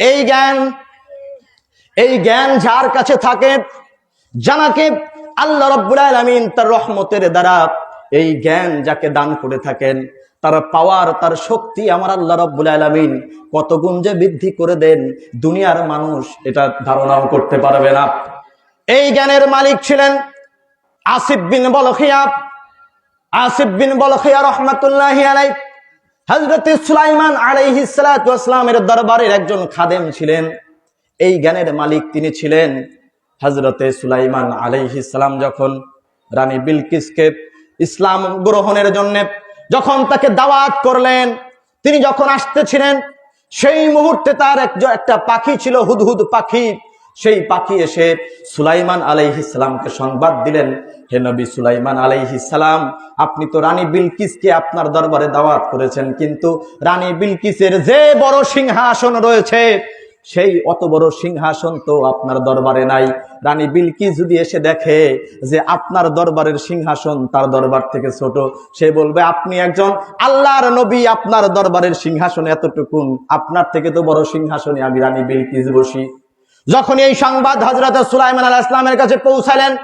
এই জ্ঞান এই জ্ঞান যার কাছে থাকে জানাকে আল্লাহ রব্বুল আলামিন তার রহমতের দ্বারা এই জ্ঞান যাকে দান করে থাকেন, তার পাওয়ার তার শক্তি আমার আল্লাহ রব্বুল আলামিন কত গুণ যে বৃদ্ধি করে দেন, দুনিয়ার মানুষ এটা ধারণাও করতে পারবে না। এই জ্ঞানের মালিক ছিলেন আসিফ বিন বলখিয়া। আসিফ বিন বলখিয়া রহমতুল্লাহ আলাই হজরত সুলাইমান আলাইহিস সালাতু দরবারের একজন খাদেম ছিলেন। এই জ্ঞানের মালিক তিনি ছিলেন হজরতে সুলাইমান আলাইহিসালাম যখন রানী বিলকিসকে ইসলাম গ্রহণের জন্য যখন তাকে দাওয়াত করলেন, তিনি যখন আসতেছিলেন, সেই মুহূর্তে তার একটা পাখি ছিল, হুদহুদ পাখি। সেই পাখি এসে সুলাইমান আলাইহিসালামকে সংবাদ দিলেন, হে নবী সুলাইমান আলাইহিসালাম আপনি তো রানী বিলকিসকে আপনার দরবারে দাওয়াত করেছেন, কিন্তু রানী বিলকিসের যে বড় সিংহাসন রয়েছে, সেই অত বড় সিংহাসন তো আপনার দরবারে নাই। রানী বিলকিস যদি এসে দেখে যে আপনার দরবারের সিংহাসন তার দরবার থেকে ছোট, সে বলবে, আপনি একজন আল্লাহর নবী, আপনার দরবারের সিংহাসন এতটুকুন, আপনার থেকে তো বড় সিংহাসনে আমি রানী বিলকিস বসি। যখন এই সংবাদ হজরত সুলাইমান আল ইসলামের কাছে পৌঁছালেন,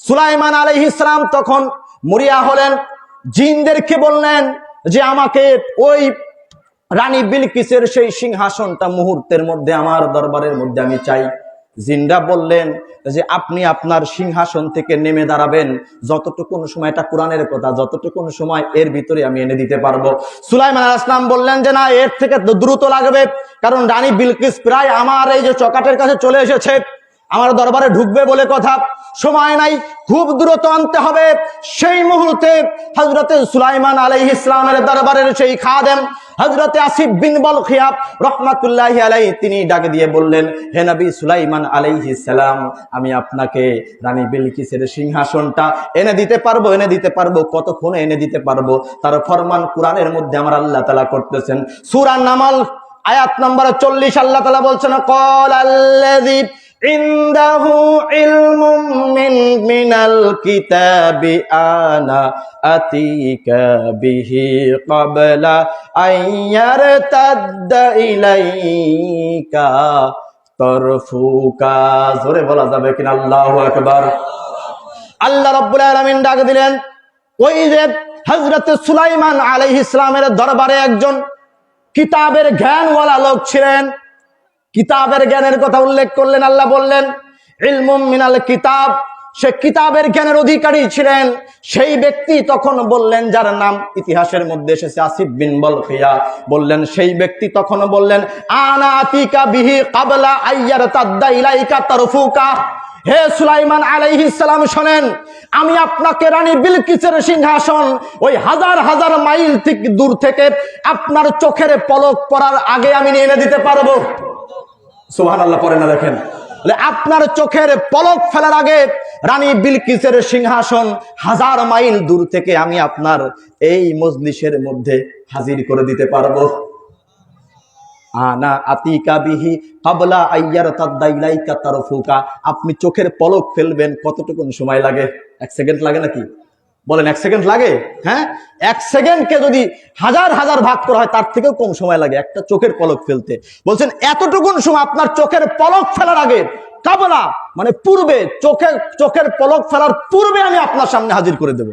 সুলাইমান আলহ ইসলাম তখন মরিয়া হলেন। জিনদেরকে বললেন যে, আমাকে ওই রানী বিলকিসের সেই সিংহাসনটা মুহূর্তের মধ্যে, আমার দরবারের মধ্যে আমি চাই। জিন্দা বললেন যে আপনি আপনার সিংহাসন থেকে নেমে দাঁড়াবেন যতটুকুন সময় এটা কোরআনের কথা যতটুকুন সময় এর ভিতরে আমি এনে দিতে পারব। সুলাইমান আল ইসলাম বললেন যে, না, এর থেকে তো দ্রুত লাগবে, কারণ রানী বিলকিস প্রায় আমার এই যে চকাটের কাছে চলে এসেছে। আমার দরবারে ঢুকবে বলে কথা। সময় নাই, খুব দ্রুত আনতে হবে। সেই মুহূর্তে হজরতে সুলাইমান আলাই ইসলামের দরবারের সেই খাদেম হজরতে আসিফ বিন বল খিয়াব রহমাতুল্লাহ আলাই তিনি ডাকে দিয়ে বললেন, হে নবী সুলাইমান আলাইহিস সালাম, আমি আপনাকে রানী বিলকিসের সিংহাসনটা এনে দিতে পারব, এনে দিতে পারব, কতক্ষণে এনে দিতে পারব? তার ফরমান কোরআনের মধ্যে আমার আল্লাহ তালা করতেছেন। সুরান নামাল, আয়াত নম্বর চল্লিশ, আল্লাহ তালা বলছেন কল আল্লাহ ইন্দাহু ইলমুম মিন মিনাল কিতাবি আনা আতিকা বিহি ক্বাবলা ইলাইকা তরফুকা। জোরে বলা যাবে কিনা? আল্লাহু আকবার। আল্লাহ রাব্বুল আলামিন ডাক দিলেন, ওই যে সুলাইমান আলাইহিস দরবারে একজন কিতাবের জ্ঞানওয়ালা লোক ছিলেন। কিতাবের জ্ঞানের কথা উল্লেখ করলেন, আল্লাহ বললেন, ইলমুম মিনাল কিতাব সে কিতাবের জ্ঞানের অধিকারী ছিলেন। সেই ব্যক্তি তখন বললেন, যার নাম ইতিহাসের মধ্যে এসেছে, আসিফ বিন বল বললেন, সেই ব্যক্তি তখন বললেন, আনা আতিকা বিহি কাবলা আইয়ার তাদ্দা ইলাইকা তারফুকা হে সুলাইমান সালাম শোনেন, আমি আপনাকে রানী বিলকিসের সিংহাসন ওই হাজার হাজার মাইল থেকে দূর থেকে আপনার চোখের পলক পড়ার আগে আমি এনে দিতে পারব। সুহান আল্লাহ পরে না দেখেন। আপনার চোখের পলক ফেলার আগে রানী বিলকিসের সিংহাসন হাজার মাইল দূর থেকে আমি আপনার এই মজলিসের মধ্যে হাজির করে দিতে পারব। আনা আতিকা বিহি কাবলা আইয়ার তাদ্দাইলাইকা তারফুকা। আপনি চোখের পলক ফেলবেন, কতটুকুন সময় লাগে? এক সেকেন্ড লাগে নাকি? বলেন, এক সেকেন্ড লাগে? হ্যাঁ? এক সেকেন্ডকে যদি হাজার হাজার ভাগ করা হয়, তার থেকেও কম সময় লাগে একটা চোখের পলক ফেলতে। বলছেন, এতটুকুন সময় আপনার চোখের পলক ফেলার আগে কাবলা মানে পূর্বে চোখের চোখের পলক ফেলার পূর্বে আমি আপনার সামনে হাজির করে দেব।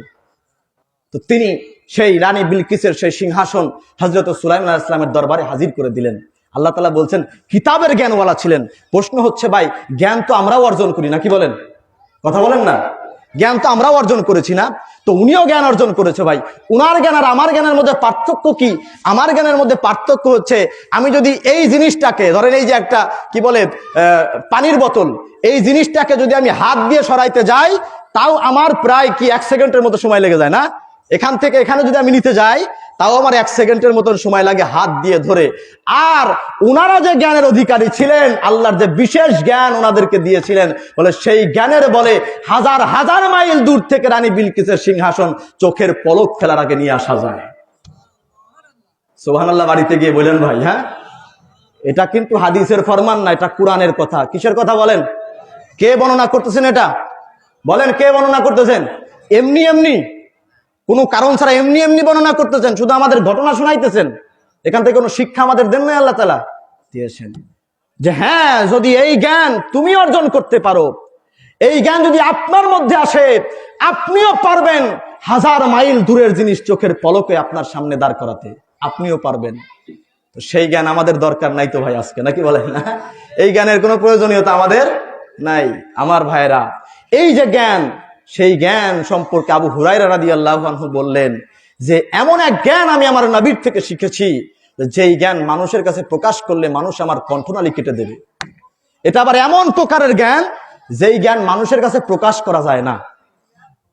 তো তিনি সেই রানী বিলকিসের সেই সিংহাসন হজরত সুলাইমান ইসলামের দরবারে হাজির করে দিলেন। আল্লাহ তালা বলছেন, কিতাবের জ্ঞানওয়ালা ছিলেন। প্রশ্ন হচ্ছে, ভাই, জ্ঞান তো আমরাও অর্জন করি না, কি বলেন? কথা বলেন না। জ্ঞান তো আমরাও অর্জন করেছি না। তো উনিও জ্ঞান অর্জন করেছে, ভাই। উনার জ্ঞান আর আমার জ্ঞানের মধ্যে পার্থক্য কি? আমার জ্ঞানের মধ্যে পার্থক্য হচ্ছে, আমি যদি এই জিনিসটাকে, ধরেন এই যে একটা, কি বলে পানির বোতল, এই জিনিসটাকে যদি আমি হাত দিয়ে সরাইতে যাই, তাও আমার প্রায় কি এক সেকেন্ডের মতো সময় লেগে যায় না? এখান থেকে এখানে যদি আমি নিতে যাই, তাও আমার এক সেকেন্ডের মতন সময় লাগে হাত দিয়ে ধরে। আর ওনারা যে জ্ঞানের অধিকারী ছিলেন, আল্লাহর যে বিশেষ জ্ঞান ওনাদেরকে দিয়েছিলেন, বলে সেই জ্ঞানের বলে হাজার হাজার মাইল দূর থেকে রানী বিলকিসের সিংহাসন চোখের পলক ফেলার আগে নিয়ে আসা যায়। সোহান আল্লাহ বাড়িতে গিয়ে বলেন ভাই হ্যাঁ? এটা কিন্তু হাদিসের ফরমান না, এটা কোরআনের কথা। কিসের কথা বলেন? কে বর্ণনা করতেছেন এটা? বলেন, কে বর্ণনা করতেছেন? এমনি এমনি। কোনো কারণ ছাড়া এমনি এমনি বর্ণনা করতেছেন শুধু আমাদের ঘটনা শোনাইতেছেন। এখান থেকে কোনো শিক্ষা আমাদের দেন নাই আল্লাহ তালা দিয়েছেন। যে হ্যাঁ যদি এই জ্ঞান তুমি অর্জন করতে পারো এই জ্ঞান যদি আপনার মধ্যে আসে আপনিও পারবেন হাজার মাইল দূরের জিনিস চোখের পলকে আপনার সামনে দাঁড় করাতে। আপনিও পারবেন। তো সেই জ্ঞান আমাদের দরকার নাই তো ভাই আজকে নাকি বলেন? না এই জ্ঞানের কোনো প্রয়োজনীয়তা আমাদের নাই। আমার ভাইরা এই যে জ্ঞান সেই জ্ঞান সম্পর্কে আবু হুরাইরা রাদি আল্লাহ বললেন যে, এমন এক জ্ঞান আমি আমার নবীর থেকে শিখেছি যেই জ্ঞান মানুষের কাছে প্রকাশ করলে মানুষ আমার কণ্ঠনালী কেটে দেবে। এটা আবার এমন প্রকারের জ্ঞান যেই জ্ঞান মানুষের কাছে প্রকাশ করা যায় না।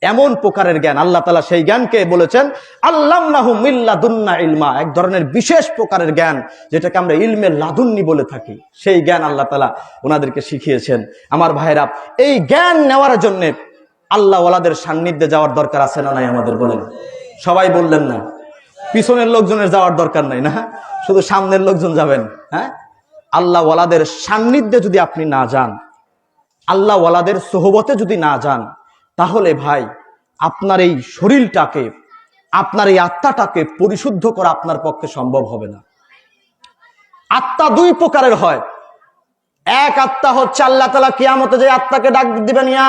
এমন প্রকারের জ্ঞান আল্লাহ তালা সেই জ্ঞানকে বলেছেন আল্লাহ ইলমা এক ধরনের বিশেষ প্রকারের জ্ঞান যেটাকে আমরা ইলমের লাদুন্নি বলে থাকি। সেই জ্ঞান আল্লাহ তালা ওনাদেরকে শিখিয়েছেন। আমার ভাইরা এই জ্ঞান নেওয়ার জন্য আল্লাহ ওলাদের সান্নিধ্যে যাওয়ার দরকার আছে না নাই আমাদের বলেন? সবাই বললেন না। পিছনের লোকজনের যাওয়ার দরকার নাই না? শুধু সামনের লোকজন যাবেন হ্যাঁ? আল্লাহ ওয়ালাদের সান্নিধ্যে যদি আপনি না যান আল্লাহ ওয়ালাদের সোহবতে যদি না যান, তাহলে ভাই, আপনার এই শরীরটাকে, আপনার এই আত্মাটাকে পরিশুদ্ধ করা আপনার পক্ষে সম্ভব হবে না। আত্মা দুই প্রকারের হয়। এক আত্মা হচ্ছে আল্লাহ তালা কিয়ামতে যে আত্মাকে ডাক দিবেন, ইয়া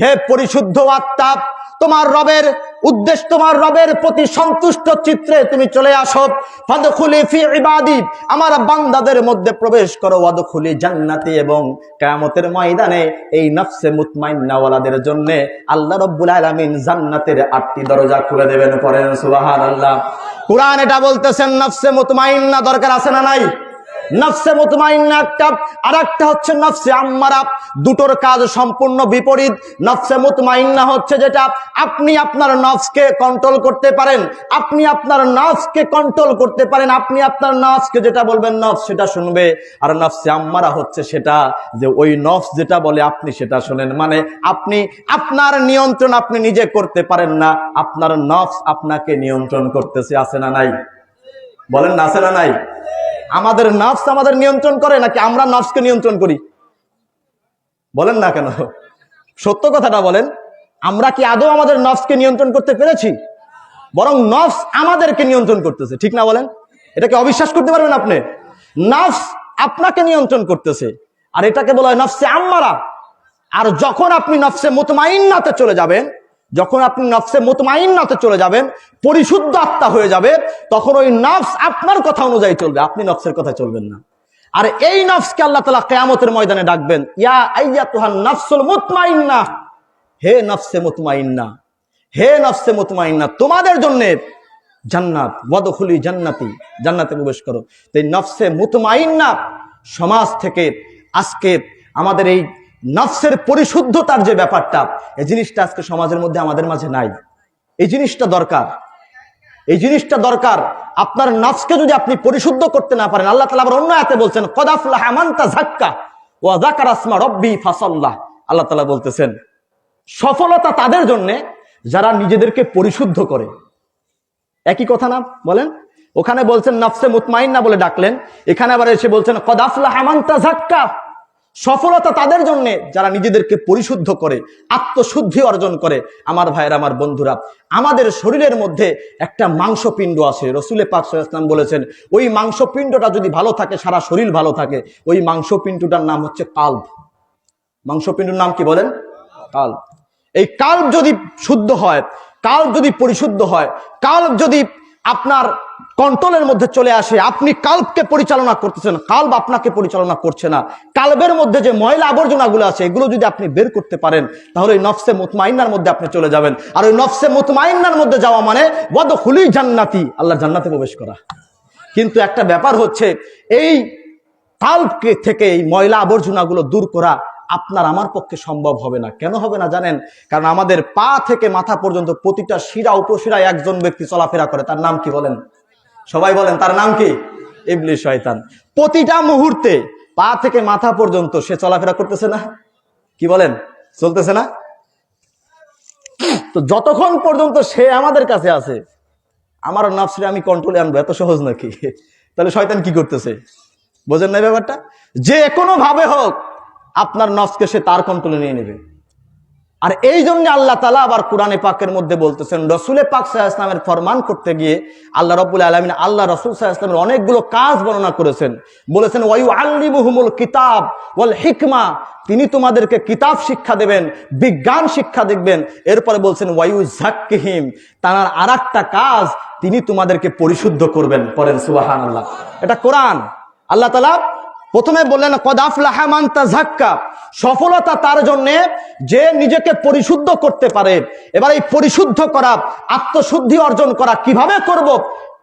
হে পরিশুদ্ধ আত্মা, তোমার রবের উদ্দেশ্য, তোমার রবের প্রতি সন্তুষ্ট চিত্রে তুমি চলে আসো। ফাদখুলি ফি ইবাদি, আমার বান্দাদের মধ্যে প্রবেশ করো। ওয়াদখুলি জান্নাতি এবং কিয়ামতের ময়দানে এই নফসে মুতমাইন্নাওয়ালাদের জন্য আল্লাহ রাব্বুল আলামিন জান্নাতের আটটি দরজা খুলে দেবেন, পড়েন সুবহানাল্লাহ। কোরআন এটা বলতেছেন, নফসে মুতমাইন্না দরকার আছে না নাই? নফসে মুতমাইন্না একটা আর একটা হচ্ছে নফসে আম্মারা। দুটোর কাজ সম্পূর্ণ বিপরীত। নফসে মুতমাইন্না হচ্ছে যেটা, আপনি আপনার নফসকে কন্ট্রোল করতে পারেন। আপনি আপনার নফসকে কন্ট্রোল করতে পারেন। আপনি আপনার নফসকে যেটা বলবেন, নফস সেটা শুনবে। আর নফসে আম্মারা হচ্ছে সেটা, যে ওই নফস যেটা বলে আপনি সেটা শোনেন। মানে আপনি, আপনার নিয়ন্ত্রণ আপনি নিজে করতে পারেন না। আপনার নফস আপনাকে নিয়ন্ত্রণ করতেছে, আছে না নাই? বলেন না, আছে না নাই? আমাদের নফস আমাদের নিয়ন্ত্রণ করে নাকি আমরা নফসকে নিয়ন্ত্রণ করি? বলেন না কেন? সত্য কথাটা বলেন, আমরা কি আদৌ আমাদের নফসকে নিয়ন্ত্রণ করতে পেরেছি? বরং নফস আমাদেরকে নিয়ন্ত্রণ করতেছে, ঠিক না বলেন? এটাকে অবিশ্বাস করতে পারবেন আপনি? নফস আপনাকে নিয়ন্ত্রণ করতেছে, আর এটাকে বলা হয় নফসে আম্মারা। আর যখন আপনি নফসে মোতমাইন্নাতে চলে যাবেন যখন আপনি নফসে মোতমাইন্নাতে চলে যাবেন, পরিশুদ্ধ আত্মা হয়ে যাবে, তখন ওই নফস আপনার কথা অনুযায়ী চলবে, আপনি নফসের কথা চলবেন না। আর এই নফসকে আল্লাহ তালা কেয়ামতের ময়দানে ডাকবেন, ইয়া আইয়া নফসুল মুতমাইন্না। হে নফসে মুতমাইন্না, হে নফসে মুতমাইন্না, তোমাদের জন্য জান্নাত, ওয়াদখুলি জান্নাতি, জান্নাতে প্রবেশ করো। তো এই নফসে মুতমাইন্না সমাজ থেকে আজকে আমাদের এই নফসের পরিশুদ্ধতার যে ব্যাপারটা, এই জিনিসটা আজকে সমাজের মধ্যে আমাদের মাঝে নাই। এই জিনিসটা দরকার। এই জিনিসটা দরকার। আপনার নফসকে যদি আপনি পরিশুদ্ধ করতে না পারেন, আল্লাহ তালা আবার অন্য হাতে বলছেন কদাফলাহ আমান্তা ঝাক্কা ও জাকার আসমা রব্বি ফাসাল্লাহ। আল্লাহ তালা বলতেছেন, সফলতা তাদের জন্যে যারা নিজেদেরকে পরিশুদ্ধ করে। একই কথা না? বলেন। ওখানে বলছেন, নফসে মুতমাইন না বলে ডাকলেন। এখানে আবার এসে বলছেন কদাফলাহ আমান্তা ঝাক্কা সফলতা তাদের জন্য যারা নিজেদেরকে পরিশুদ্ধ করে, আত্মশুদ্ধি অর্জন করে। আমার ভাইয়ের, আমার বন্ধুরা, আমাদের শরীরের মধ্যে একটা মাংসপিণ্ড আছে। রসুলে পাক বলেছেন, ওই মাংসপিণ্ডটা যদি ভালো থাকে, সারা শরীর ভালো থাকে, ওই মাংসপিণ্ডটার নাম হচ্ছে কাল্ব। মাংসপিণ্ডর নাম কি বলেন? কাল্ব। এই কাল্ব যদি শুদ্ধ হয়, কাল্ব যদি পরিশুদ্ধ হয়, কাল্ব যদি আপনার কন্ট্রোলের মধ্যে চলে আসে। আপনি কাল্পকে পরিচালনা করতেছেন। কাল্ব আপনাকে পরিচালনা করছে না। কাল্বের মধ্যে যে ময়লা আবর্জনাগুলো আছে, এগুলো যদি আপনি বের করতে পারেন, তাহলে ওই নফসে মুতমাইন্নার মধ্যে আপনি চলে যাবেন। আর ওই নফসে মুতমাইন্নার মধ্যে যাওয়া মানে বদ হুলি জান্নাতি আল্লাহ জান্নাতে প্রবেশ করা। কিন্তু একটা ব্যাপার হচ্ছে, এই কাল্পকে থেকে এই ময়লা আবর্জনাগুলো দূর করা আপনার, আমার পক্ষে সম্ভব হবে না। কেন হবে না জানেন? কারণ আমাদের পা থেকে মাথা পর্যন্ত প্রতিটা শিরা, উপশিরায় একজন ব্যক্তি চলাফেরা করে। তার নাম কি বলেন? সবাই বলেন, তার নাম কি? ইবলিশ শয়তান। প্রতিটা মুহূর্তে পা থেকে মাথা পর্যন্ত সে চলাফেরা করতেছে না? কি বলেন? চলতেছে না? তো যতক্ষণ পর্যন্ত সে আমাদের কাছে আছে, আমার নফসরে আমি কন্ট্রোলে আনব, এত সহজ নাকি? তাহলে শয়তান কি করতেছে? বোঝেন না ব্যাপারটা? যে কোনো ভাবে হোক আপনার নফসকে সে তার কন্ট্রোলে নিয়ে নেবে। আর এই জন্য আল্লাহ তালা আবার কোরআনে পাকের মধ্যে বলতেছেন, রসুলে পাক সাহা ইসলামের ফরমান করতে গিয়ে আল্লাহ রবুল আলমিন আল্লাহ রসুল সাহা ইসলামের অনেকগুলো কাজ বর্ণনা করেছেন। বলেছেন ওয়াইউ আল্লিমুহুমুল কিতাব ওয়াল হিকমা তিনি তোমাদেরকে কিতাব শিক্ষা দেবেন, বিজ্ঞান শিক্ষা দেখবেন। এরপরে বলছেন ওয়াইউ জাক্কিহিম তার আর একটা কাজ তিনি তোমাদেরকে পরিশুদ্ধ করবেন। পরেন সুবাহান আল্লাহ এটা কোরআন। আল্লাহ তালা প্রথমে বললেন কদাফলাহামান্তা ঝাক্কা সফলতা তার জন্যে যে নিজেকে পরিশুদ্ধ করতে পারে। এবার এই পরিশুদ্ধ করা, আত্মশুদ্ধি অর্জন করা কীভাবে করব।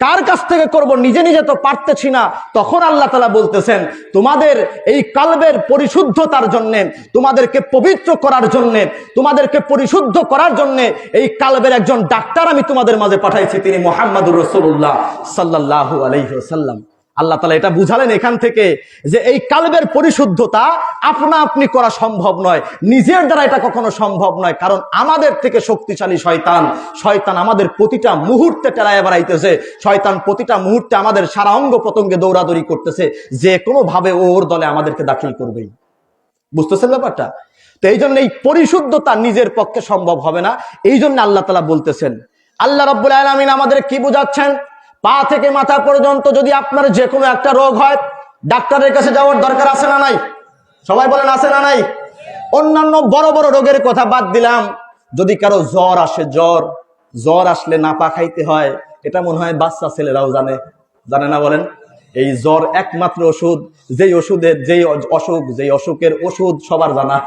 কার কাছ থেকে করব, নিজে নিজে তো পারতেছি না। তখন আল্লাহ তালা বলতেছেন, তোমাদের এই কালবের পরিশুদ্ধতার জন্যে, তোমাদেরকে পবিত্র করার জন্যে, তোমাদেরকে পরিশুদ্ধ করার জন্যে এই কালবের একজন ডাক্তার আমি তোমাদের মাঝে পাঠাইছি, তিনি মোহাম্মদুর রসুল্লাহ সাল্লাহ আলহ্লাম আল্লাহ তালা এটা বুঝালেন এখান থেকে যে এই কালবের পরিশুদ্ধতা আপনা আপনি করা সম্ভব নয়। নিজের দ্বারা এটা কখনো সম্ভব নয়। কারণ আমাদের থেকে শক্তিশালী শয়তান শয়তান আমাদের প্রতিটা মুহূর্তে টেরায় বেড়াইতেছে। শয়তান প্রতিটা মুহূর্তে আমাদের সারা অঙ্গ প্রত্যঙ্গে দৌড়াদৌড়ি করতেছে। যে কোনো ভাবে ওর দলে আমাদেরকে দাখিল করবেই। বুঝতেছেন ব্যাপারটা? তো এই জন্য এই পরিশুদ্ধতা নিজের পক্ষে সম্ভব হবে না। এই জন্য আল্লাহ তালা বলতেছেন, আল্লাহ রব্বুল আলমিন আমাদের কি বুঝাচ্ছেন? পা থেকে মাথা পর্যন্ত যদি আপনার যে কোনো একটা রোগ হয়, ডাক্তারের কাছে যাওয়ার দরকার আছে না নাই? সবাই বলেন, আছে না নাই? অন্যান্য বড় বড় রোগের কথা বাদ দিলাম। যদি কারও জ্বর আসে, জ্বর জ্বর আসলে নাপা খাইতে হয়, এটা মনে হয় বাচ্চা ছেলেরাও জানে। জানে না বলেন? এই জ্বর একমাত্র ওষুধ, যেই ওষুধের, যেই অসুখ, যেই অসুখের ওষুধ সবার জানা।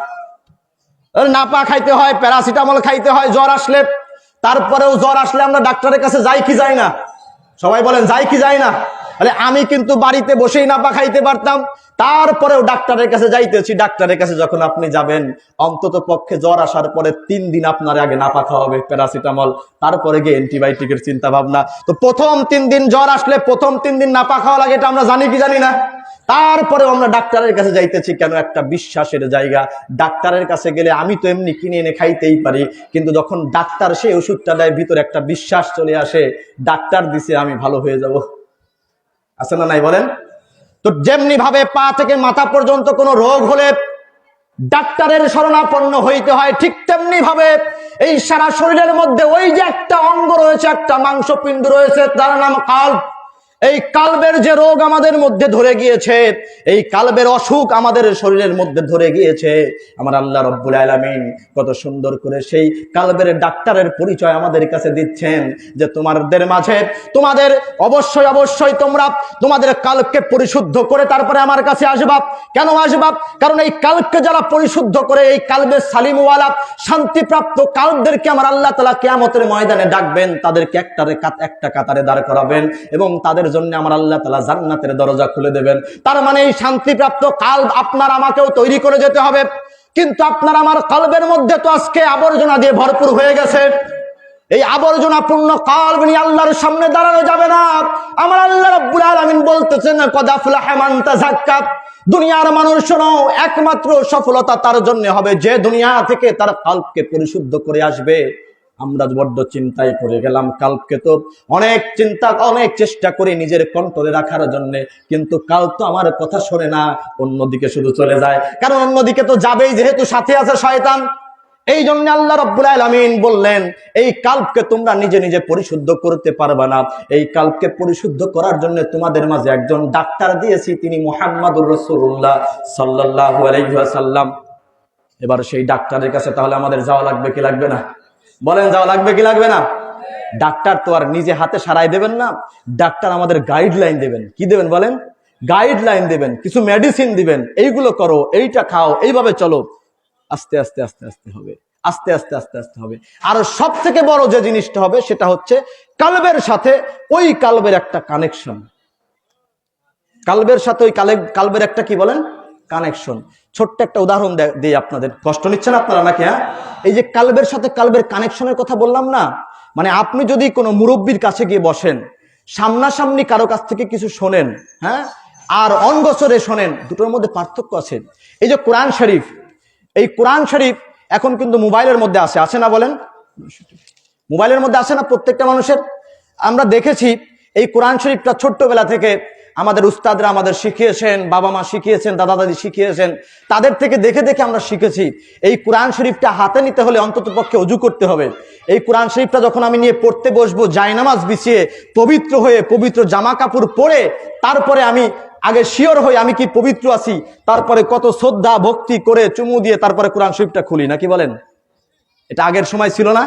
নাপা খাইতে হয়, প্যারাসিটামল খাইতে হয়, জ্বর আসলে। তারপরেও জ্বর আসলে আমরা ডাক্তারের কাছে যাই কি যাই না? সবাই বলেন যাই কি যায় না? তাহলে আমি কিন্তু বাড়িতে বসেই নাপা খাইতে পারতাম। তারপরেও ডাক্তারের কাছে যাইতেছি। ডাক্তারের কাছে যখন আপনি যাবেন, অন্তত পক্ষে জ্বর আসার পরে তিন দিন আপনার আগে নাপা খাওয়াবে প্যারাসিটামল। তারপরে গিয়ে অ্যান্টিবায়োটিকের চিন্তা ভাবনা তো প্রথম তিন দিন জ্বর আসলে প্রথম তিন দিন নাপা খাওয়া লাগে, এটা আমরা জানি কি জানি না? তারপরে আমরা ডাক্তারের কাছে যাইতেছি, কেন একটা বিশ্বাসের জায়গা? ডাক্তারের কাছে গেলে আমি তো এমনি কিনে এনে খাইতেই পারি, কিন্তু যখন ডাক্তার সেই ওষুধটা দেয়, ভিতরে একটা বিশ্বাস চলে আসে, ডাক্তার দিছে, আমি ভালো হয়ে যাব। আছে না নাই বলেন? তো যেমনি ভাবে পা থেকে মাথা পর্যন্ত কোনো রোগ হলে ডাক্তারের শরণাপন্ন হইতে হয়, ঠিক তেমনি ভাবে এই সারা শরীরের মধ্যে ওই যে একটা অঙ্গ রয়েছে, একটা মাংসপিণ্ড রয়েছে, তার নাম কাল্প এই কালবের যে রোগ আমাদের মধ্যে ধরে গিয়েছে, এই কালবের অসুখ আমাদের শরীরের মধ্যে ধরে গিয়েছে। আমার আল্লাহ রব্বুল আলমিন কত সুন্দর করে সেই কালবের ডাক্তারের পরিচয় আমাদের কাছে দিচ্ছেন যে তোমাদের মাঝে, তোমাদের অবশ্যই অবশ্যই তোমরা তোমাদের কালবকে পরিশুদ্ধ করে তারপরে আমার কাছে আসবাব কেন আসবাব কারণ এই কালবকে যারা পরিশুদ্ধ করে, এই কালবের সালিমওয়ালা শান্তিপ্রাপ্ত কালবদেরকে আমার আল্লাহ তালা কেয়ামতের ময়দানে ডাকবেন। তাদেরকে একটা একটা কাতারে দাঁড় করাবেন এবং তাদের জন্য আমার আল্লাহ তালা জান্নাতের দরজা খুলে দেবেন। তার মানে এই শান্তিপ্রাপ্ত কাল আপনার আমাকেও তৈরি করে যেতে হবে। কিন্তু আপনার আমার কালবের মধ্যে তো আজকে আবর্জনা দিয়ে ভরপুর হয়ে গেছে। এই আবর্জনা পূর্ণ কাল নিয়ে আল্লাহর সামনে দাঁড়ানো যাবে না। আমার আল্লাহ রব্বুল আলামিন বলতেছেন কদাফলা হেমান্তা জাক্কাত দুনিয়ার মানুষ শোনো, একমাত্র সফলতা তার জন্য হবে। যে দুনিয়া থেকে তার কাল্পকে পরিশুদ্ধ করে আসবে। আমরা বড্ড চিন্তায় পড়ে গেলাম কালকে তো অনেক চিন্তা, অনেক চেষ্টা করি নিজের কন্ট্রোলে রাখার জন্য, কিন্তু কাল তো আমার কথা শোনে না, অন্যদিকে শুধু চলে যায়। কারণ অন্যদিকে তো যাবেই, যেহেতু সাথে আছে শয়তান। এই জন্য আল্লাহ রব্বুল আলমিন বললেন, এই কাল্পকে তোমরা নিজে নিজে পরিশুদ্ধ করতে পারবে না। এই কাল্পকে পরিশুদ্ধ করার জন্য তোমাদের মাঝে একজন ডাক্তার দিয়েছি, তিনি মোহাম্মদুর রসুল্লাহ সাল্লাহ আলহাসাল্লাম এবার সেই ডাক্তারের কাছে তাহলে আমাদের যাওয়া লাগবে কি লাগবে না? বলেন, যাওয়া লাগবে কি লাগবে না? ডাক্তার তো আর নিজে হাতে সারাই দেবেন না, ডাক্তার আমাদের গাইডলাইন দেবেন। কি দেবেন বলেন? গাইডলাইন দেবেন, কিছু মেডিসিন দিবেন, এইগুলো করো, এইটা খাও, এইভাবে চলো। আস্তে আস্তে আস্তে আস্তে হবে, আস্তে আস্তে আস্তে আস্তে হবে। আর সব থেকে বড় যে জিনিসটা হবে, সেটা হচ্ছে কালবের সাথে ওই কালবের একটা কানেকশন কালবের সাথে ওই কালে কালবের একটা কি বলেন? কানেকশন ছোট্ট একটা উদাহরণ দিই আপনাদের। কষ্ট নিচ্ছেন আপনারা নাকি হ্যাঁ? এই যে কালবের সাথে কালবের কানেকশনের কথা বললাম না? মানে আপনি যদি কোনো মুরব্বীর কাছে গিয়ে বসেন, সামনাসামনি কারও কাছ থেকে কিছু শোনেন হ্যাঁ? আর অনগসরে শোনেন, দুটোর মধ্যে পার্থক্য আছে। এই যে কোরআন শরীফ, এই কোরআন শরীফ এখন কিন্তু মোবাইলের মধ্যে আসে আসে না বলেন? মোবাইলের মধ্যে আসে না প্রত্যেকটা মানুষের? আমরা দেখেছি এই কোরআন শরীফটা ছোট্টবেলা থেকে আমাদের উস্তাদরা আমাদের শিখিয়েছেন, বাবা মা শিখিয়েছেন, দাদা দাদি শিখিয়েছেন। তাদের থেকে দেখে দেখে আমরা শিখেছি, এই কোরআন শরীফটা হাতে নিতে হলে অন্তত পক্ষে অজু করতে হবে। এই কোরআন শরীফটা যখন আমি নিয়ে পড়তে বসবো, জায়নামাজ বিছিয়ে, পবিত্র হয়ে, পবিত্র জামা কাপড় পরে, তারপরে আমি আগে শিওর হই আমি কি পবিত্র আছি, তারপরে কত শ্রদ্ধা, ভক্তি করে চুমু দিয়ে তারপরে কোরআন শরীফটা খুলি, নাকি বলেন? এটা আগের সময় ছিল না?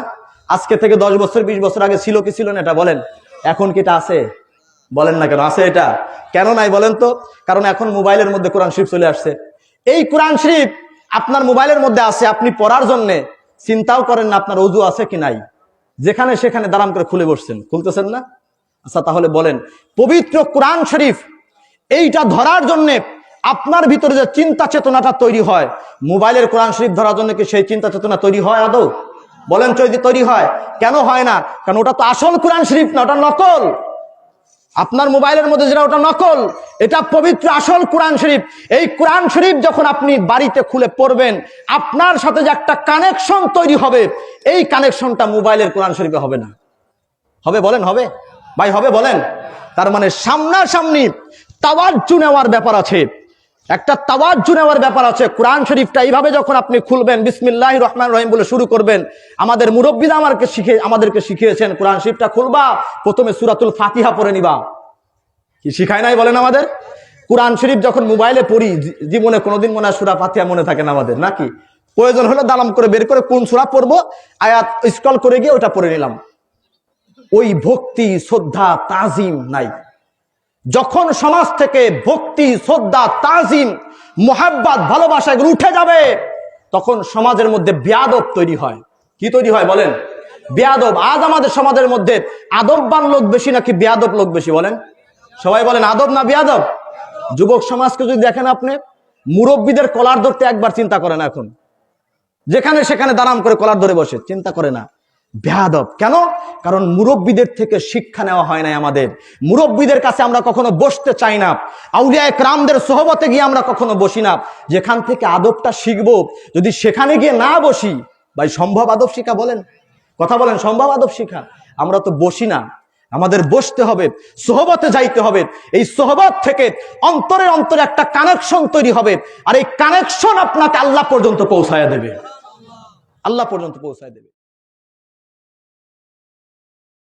আজকে থেকে দশ বছর, বিশ বছর আগে ছিল কি ছিল না, এটা বলেন। এখন কি এটা আছে? বলেন না কেন? আছে এটা? কেন নাই বলেন তো? কারণ এখন মোবাইলের মধ্যে কোরআন শরীফ চলে আসছে। এই কোরআন শরীফ আপনার মোবাইলের মধ্যে আছে, আপনি পড়ার জন্য চিন্তাও করেন না আপনার অজু আছে কি নাই। যেখানে সেখানে দাঁড়াম করে খুলে বসছেন। খুলতেছেন না? আচ্ছা তাহলে বলেন, পবিত্র কোরআন শরীফ, এইটা ধরার জন্য আপনার ভিতরে যে চিন্তা চেতনাটা তৈরি হয়, মোবাইলের কোরআন শরীফ ধরার জন্য কি সেই চিন্তা চেতনা তৈরি হয় আদৌ? বলেন চৈদি তৈরি হয়। কেন হয় না? কারণ ওটা তো আসল কোরআন শরীফ না, ওটা নকল। আপনার মোবাইলের মধ্যে যেটা ওটা নকল, এটা পবিত্র আসল কোরআন শরীফ। এই কোরআন শরীফ যখন আপনি বাড়িতে খুলে পড়বেন, আপনার সাথে যে একটা কানেকশন তৈরি হবে, এই কানেকশনটা মোবাইলের কোরআন শরীফে হবে না। হবে বলেন, হবে? ভাই, হবে বলেন? তার মানে সামনাসামনি তাওয়াজ্জু নেওয়ার ব্যাপার আছে। একটা তাওয়াজ্জু নেওয়ার ব্যাপার আছে। কোরআন শরীফটা এইভাবে যখন আপনি খুলবেন বিসমিল্লাহ রহমান রহিম বলে শুরু করবেন, আমাদের মুরব্বীরা আমাকে শিখে, আমাদেরকে শিখিয়েছেন, কোরআন শরীফটা খুলবা, প্রথমে সুরাতুল ফাতিহা পড়ে নিবা। কি শিখায় নাই বলেন আমাদের? কোরআন শরীফ যখন মোবাইলে পড়ি জীবনে কোনোদিন মনে হয় সুরা ফাতিহা মনে থাকে না আমাদের, নাকি? প্রয়োজন হলে দালাম করে বের করে কোন সুরা পড়ব, আয়াত স্ক্রল করে গিয়ে ওটা পড়ে নিলাম। ওই ভক্তি, শ্রদ্ধা, তাজিম নাই। যখন সমাজ থেকে ভক্তি, শ্রদ্ধা, তাজিম, মোহাব্বাত, ভালোবাসা এগুলো উঠে যাবে, তখন সমাজের মধ্যে বেয়াদব তৈরি হয়। কি তৈরি হয় বলেন? বেয়াদব। আজ আমাদের সমাজের মধ্যে আদববান লোক বেশি নাকি বেয়াদব লোক বেশি বলেন? সবাই বলেন, আদব না বেয়াদব? যুবক সমাজকে যদি দেখেন আপনি, মুরব্বীদের কলার ধরতে একবার চিন্তা করেন এখন। যেখানে সেখানে দাঁড়াম করে কলার ধরে বসে, চিন্তা করে না। বেহাদব। কেন? কারণ মুরব্বীদের থেকে শিক্ষা নেওয়া হয় নাই আমাদের। মুরব্বীদের কাছে আমরা কখনো বসতে চাই না। আউলিয়া রামদের সহবতে গিয়ে আমরা কখনো বসি না। যেখান থেকে আদবটা শিখব, যদি সেখানে গিয়ে না বসি, ভাই, সম্ভব আদব শিখা বলেন? কথা বলেন, সম্ভব আদব শিখা? আমরা তো বসি না। আমাদের বসতে হবে, সোহবতে যাইতে হবে। এই সোহবত থেকে অন্তরে অন্তরে একটা কানেকশন তৈরি হবে। আর এই কানেকশন আপনাকে আল্লাহ পর্যন্ত পৌঁছায় দেবে। আল্লাহ পর্যন্ত পৌঁছায় দেবে।